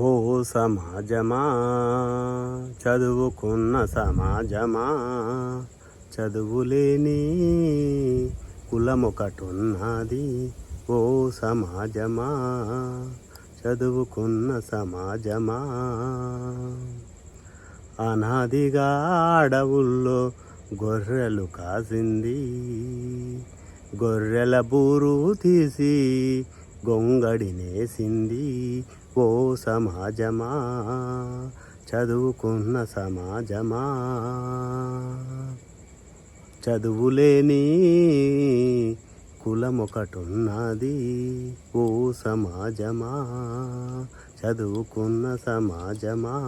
ఓ సమాజమా? చదువుకున్న సమాజమా? చదువులేని కులమొకటున్నది. ఓ సమాజమా? చదువుకున్న సమాజమా? అనాదిగా అడవుల్లో గొర్రెలు కాసింది. గొర్రెల బూరు తీసి గొంగడినేసింది. ఓ సమాజమా చదువుకున్న సమాజమా. చదువులేని కులమొకటున్నది. ఓ సమాజమా చదువుకున్న సమాజమా.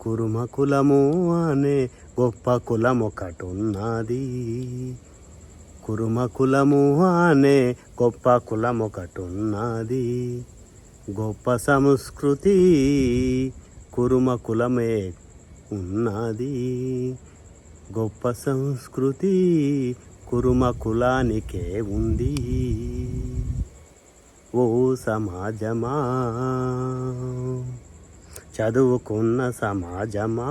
కురుమ కులము అనే గొప్ప కులమొకటున్నది. కురుమ కులము అనే గొప్ప కులమొకటున్నది గొప్ప సంస్కృతి కురుమ కులమే ఉన్నది. గొప్ప సంస్కృతి కురుమ కులానికే ఉంది. ఓ సమాజమా చదువుకున్న సమాజమా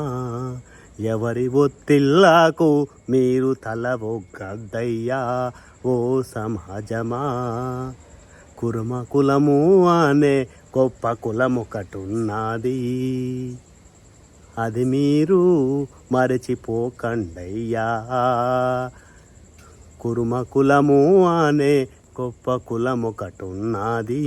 ఎవరి ఒత్తిళ్ళకు మీరు తల ఒగ్గద్దయ్యా? ఓ సమాజమా? కురుమ కులము అనే గొప్ప కులమొకటున్నది. అది మీరు మరచిపోకండయ్యా. కురుమ కులము అనే గొప్ప కులమొకటున్నది.